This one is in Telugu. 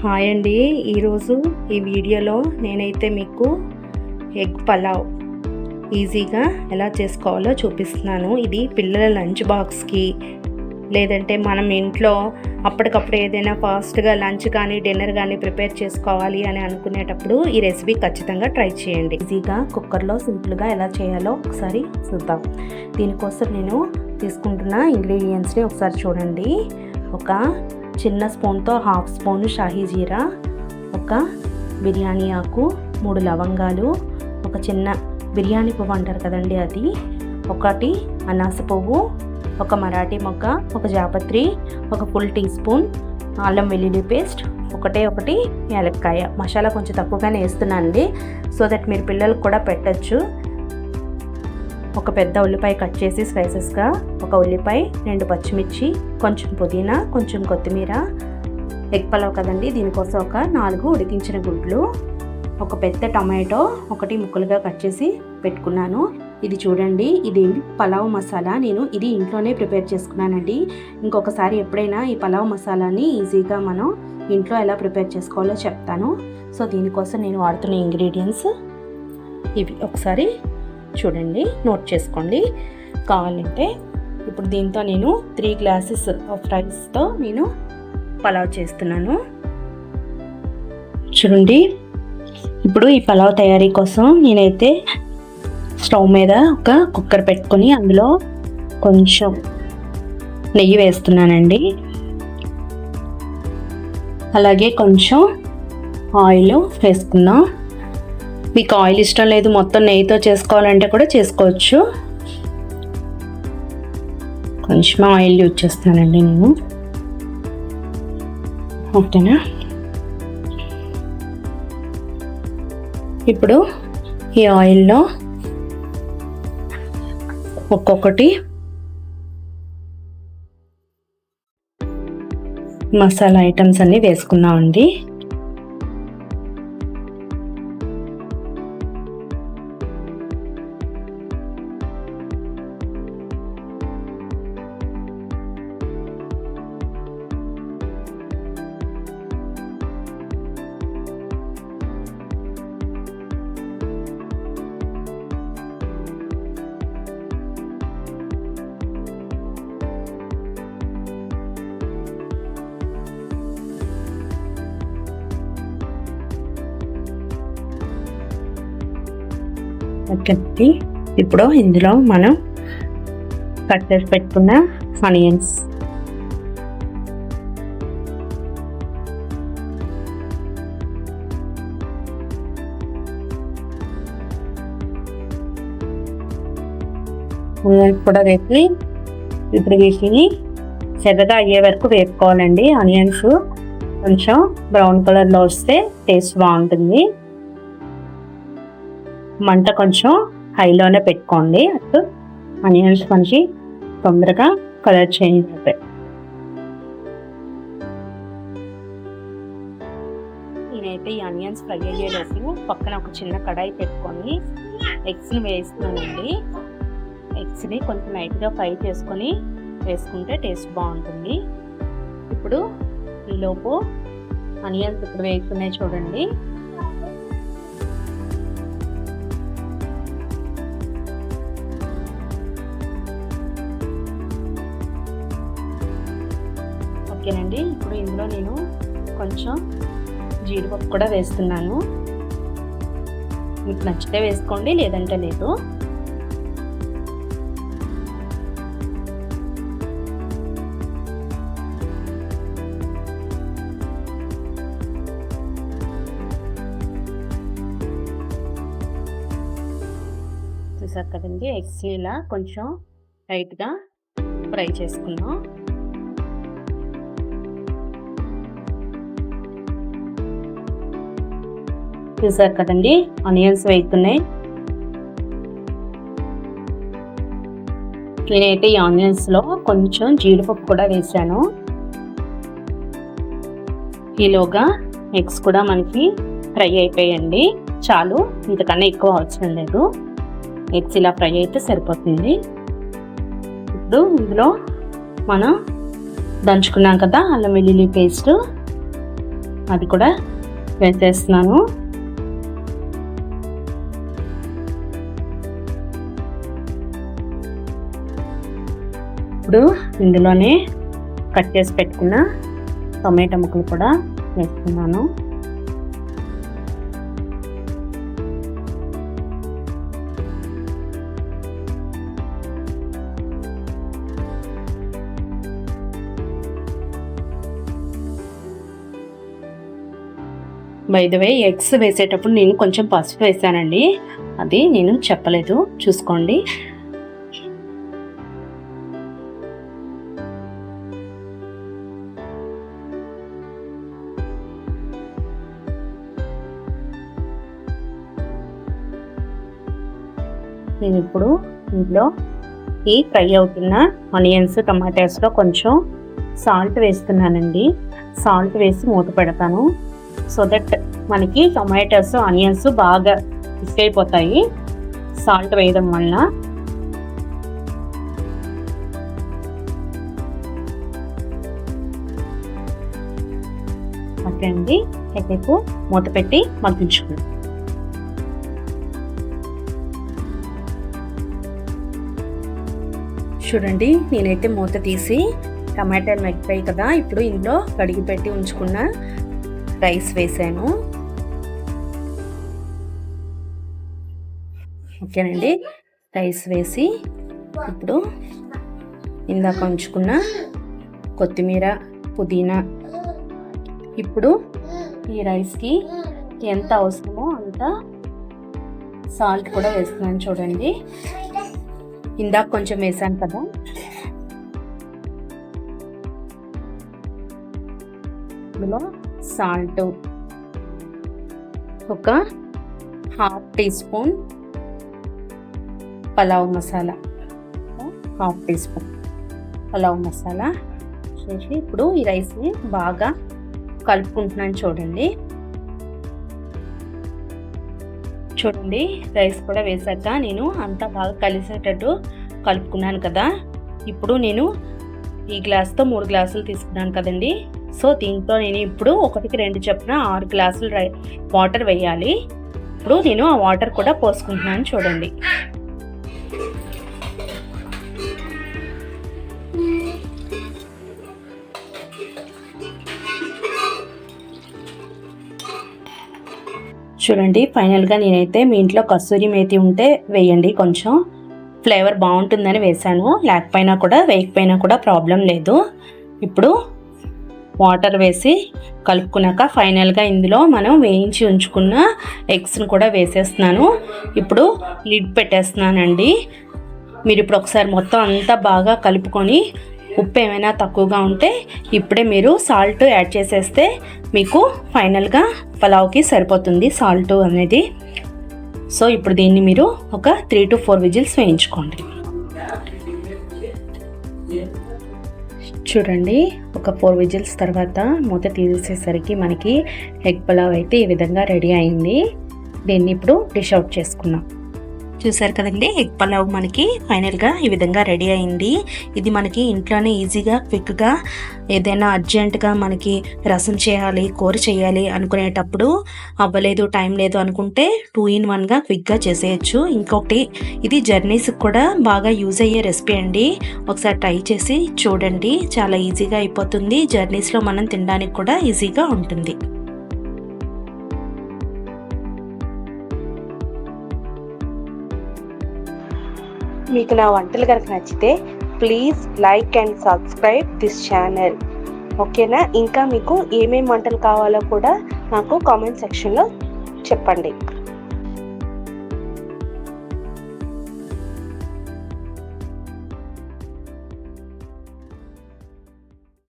హాయ్ అండి. ఈరోజు ఈ వీడియోలో నేనైతే మీకు ఎగ్ పలావ్ ఈజీగా ఎలా చేసుకోవాలో చూపిస్తున్నాను. ఇది పిల్లల లంచ్ బాక్స్కి లేదంటే మనం ఇంట్లో అప్పటికప్పుడు ఏదైనా ఫాస్ట్గా లంచ్ కానీ డిన్నర్ కానీ ప్రిపేర్ చేసుకోవాలి అని అనుకునేటప్పుడు ఈ రెసిపీ ఖచ్చితంగా ట్రై చేయండి. ఈజీగా కుక్కర్లో సింపుల్గా ఎలా చేయాలో ఒకసారి చూద్దాం. దీనికోసం నేను తీసుకుంటున్న ఇంగ్రీడియంట్స్ని ఒకసారి చూడండి. ఒక చిన్న స్పూన్తో హాఫ్ స్పూన్ షాహీ జీరా ఒక బిర్యానీ ఆకు మూడు లవంగాలు ఒక చిన్న బిర్యానీ పువ్వు అంటారు కదండి అది ఒకటి అనాస పువ్వు ఒక మరాఠీ మొక్క ఒక జాపత్రి ఒక ఫుల్ టీ స్పూన్ అల్లం వెల్లుల్లి పేస్ట్ ఒకటే ఒకటి యాలక్కాయ మసాలా కొంచెం తక్కువగానే వేస్తున్నానండి. సో దట్ మీరు పిల్లలకు కూడా పెట్టచ్చు. ఒక పెద్ద ఉల్లిపాయ కట్ చేసి స్లైసెస్గా ఒక ఉల్లిపాయ రెండు పచ్చిమిర్చి కొంచెం పుదీనా కొంచెం కొత్తిమీర ఎగ్ పలావ్ కదండి. దీనికోసం ఒక నాలుగు ఉడికించిన గుడ్లు ఒక పెద్ద టమాటో ఒకటి ముక్కలుగా కట్ చేసి పెట్టుకున్నాను. ఇది చూడండి ఇది పలావ్ మసాలా. నేను ఇది ఇంట్లోనే ప్రిపేర్ చేసుకున్నానండి. ఇంకొకసారి ఎప్పుడైనా ఈ పలావ్ మసాలాని ఈజీగా మనం ఇంట్లో ఎలా ప్రిపేర్ చేసుకోవాలో చెప్తాను. సో దీనికోసం నేను వాడుతున్న ఇంగ్రీడియంట్స్ ఇవి. ఒకసారి చూడండి నోట్ చేసుకోండి. కావాలంటే ఇప్పుడు దీంతో నేను త్రీ గ్లాసెస్ ఆఫ్ రైస్తో నేను పలావ్ చేస్తున్నాను. చూడండి ఇప్పుడు ఈ పలావ్ తయారీ కోసం నేనైతే స్టవ్ మీద ఒక కుక్కర్ పెట్టుకొని అందులో కొంచెం నెయ్యి వేస్తున్నానండి. అలాగే కొంచెం ఆయిల్ వేసుకుందాం. మీకు ఆయిల్ ఇష్టం లేదు మొత్తం నెయ్యితో చేసుకోవాలంటే కూడా చేసుకోవచ్చు. కొంచెం ఆయిల్ యూజ్ చేస్తున్నానండి నేను. ఓకేనా? ఇప్పుడు ఈ ఆయిల్లో ఒక్కొక్కటి మసాలా ఐటమ్స్ అన్నీ వేసుకున్నామండి. ఓకేనండి ఇప్పుడు ఇందులో మనం కట్ చేసి పెట్టుకున్న ఆనియన్స్. కూడా వేసి ఇప్పుడు వీటిని చెద్దగా అయ్యే వరకు వేపుకోవాలండి. ఆనియన్స్ కొంచెం బ్రౌన్ కలర్లో వస్తే టేస్ట్ బాగుంటుంది. మంట కొంచెం హైలోనే పెట్టుకోండి. అటు ఆనియన్స్ మనకి తొందరగా కలర్ చేంజ్ అవుతాయి నేనైతే ఈ ఆనియన్స్ ఫ్రై అయ్యేలోపు పక్కన ఒక చిన్న కడాయి పెట్టుకొని ఎగ్స్ని వేస్తున్నానండి. ఎగ్స్ని కొంచెం లైట్గా ఫ్రై చేసుకొని వేసుకుంటే టేస్ట్ బాగుంటుంది. ఇప్పుడు ఈలోపు ఆనియన్స్ ఇప్పుడు వేస్తున్నాయి చూడండి. ఓకేనండి. ఇప్పుడు ఇందులో నేను కొంచెం జీడిపప్పు కూడా వేస్తున్నాను. మీకు నచ్చితే వేసుకోండి లేదంటే లేదు. చూసారు కదండి ఎగ్స్ ఇలా కొంచెం లైట్గా ఫ్రై చేసుకున్నాం. చూసారు కదండి. ఆనియన్స్ వేస్తున్నాయి నేనైతే ఈ ఆనియన్స్లో కొంచెం జీడిపప్పు కూడా వేసాను. ఈలోగా ఎగ్స్ కూడా మనకి ఫ్రై అయిపోయండి. చాలు ఇంతకన్నా ఎక్కువ అవసరం లేదు. ఎగ్స్ ఇలా ఫ్రై అయితే సరిపోతుంది. ఇప్పుడు ఇందులో మనం దంచుకున్నాం కదా అల్లం వెల్లుల్లి పేస్ట్. అది కూడా వేసేస్తున్నాను. ఇప్పుడు ఇందులోనే కట్ చేసి పెట్టుకున్న టొమాటో ముక్కలు కూడా వేస్తున్నాను. వే ఎగ్స్ వేసేటప్పుడు నేను కొంచెం పసుపు వేసానండి. అది నేను చెప్పలేదు. చూసుకోండి. నేను ఇప్పుడు ఇంట్లో ఈ ఫ్రై అవుతున్న ఆనియన్స్ టమాటాస్లో కొంచెం సాల్ట్ వేస్తున్నానండి. సాల్ట్ వేసి మూత పెడతాను. సో దట్ మనకి టొమాటోస్ ఆనియన్స్ బాగా మిక్స్ అయిపోతాయి. సాల్ట్ వేయడం వల్ల. ఓకే అండి ఎక్కువ మూత పెట్టి మగ్గించుకున్నాం చూడండి నేనైతే మూత తీసి టమాటాలు మెగ్గిపోయి కదా ఇప్పుడు ఇందులో కడిగి పెట్టి ఉంచుకున్న రైస్ వేసాను. ఓకేనండి రైస్ వేసి ఇప్పుడు ఇందాక ఉంచుకున్న కొత్తిమీర పుదీనా. ఇప్పుడు ఈ రైస్కి ఎంత అవసరమో అంత సాల్ట్ కూడా వేస్తున్నాను చూడండి. ఇందాక కొంచెం వేసాను కదా. ఇందులో సాల్ట్ ఒక half teaspoon pulao masala. Half teaspoon pulao masala చేసి ఇప్పుడు ఈ రైస్ని బాగా కలుపుకుంటున్నాను చూడండి. చూడండి రైస్ కూడా వేసాక నేను అంతా బాగా కలిసేటట్టు కలుపుకున్నాను కదా. ఇప్పుడు నేను ఈ గ్లాస్తో మూడు గ్లాసులు తీసుకున్నాను కదండి. సో దీంతో నేను ఇప్పుడు ఒకటికి రెండు చొప్పున ఆరు గ్లాసులు రై వాటర్ వేయాలి. ఇప్పుడు నేను ఆ వాటర్ కూడా పోసుకుంటున్నాను చూడండి. చూడండి ఫైనల్గా నేనైతే మీ ఇంట్లో కస్తూరి మేతి ఉంటే వేయండి కొంచెం. ఫ్లేవర్ బాగుంటుందని వేశాను. లేకపోయినా కూడా వేయకపోయినా కూడా ప్రాబ్లం లేదు. ఇప్పుడు వాటర్ వేసి కలుపుకున్నాక ఫైనల్గా ఇందులో మనం వేయించి ఉంచుకున్న ఎగ్స్ని కూడా వేసేస్తున్నాను. ఇప్పుడు లిడ్ పెట్టేస్తున్నానండి. మీరు ఇప్పుడు ఒకసారి మొత్తం అంతా బాగా కలుపుకొని ఉప్పు ఏమైనా తక్కువగా ఉంటే ఇప్పుడే మీరు సాల్ట్ యాడ్ చేసేస్తే మీకు ఫైనల్గా పలావ్కి సరిపోతుంది సాల్ట్ అనేది. సో ఇప్పుడు దీన్ని మీరు ఒక త్రీ టు ఫోర్ విజిల్స్ వేయించుకోండి. చూడండి ఒక ఫోర్ విజిల్స్ తర్వాత మూత తీసేసరికి మనకి ఎగ్ పలావ్ అయితే ఈ విధంగా రెడీ అయింది. దీన్ని ఇప్పుడు డిష్ అవుట్ చేసుకున్నాం చూసారు కదండి? ఎగ్ పలావ్ మనకి ఫైనల్గా ఈ విధంగా రెడీ అయింది. ఇది మనకి ఇంట్లోనే ఈజీగా క్విక్గా ఏదైనా అర్జెంటుగా మనకి రసం చేయాలి కూర చేయాలి అనుకునేటప్పుడు అవ్వలేదు టైం లేదు అనుకుంటే టూ ఇన్ వన్గా క్విక్గా చేసేయచ్చు. ఇంకొకటి ఇది జర్నీస్కి కూడా బాగా యూజ్ అయ్యే రెసిపీ అండి. ఒకసారి ట్రై చేసి చూడండి. చాలా ఈజీగా అయిపోతుంది. జర్నీస్లో మనం తినడానికి కూడా ఈజీగా ఉంటుంది. మీకు నా వంటలు కనుక నచ్చితే please like and subscribe this channel ఓకేనా? ఇంకా మీకు ఏమేమి వంటలు కావాలో కూడా నాకు కామెంట్ సెక్షన్లో చెప్పండి.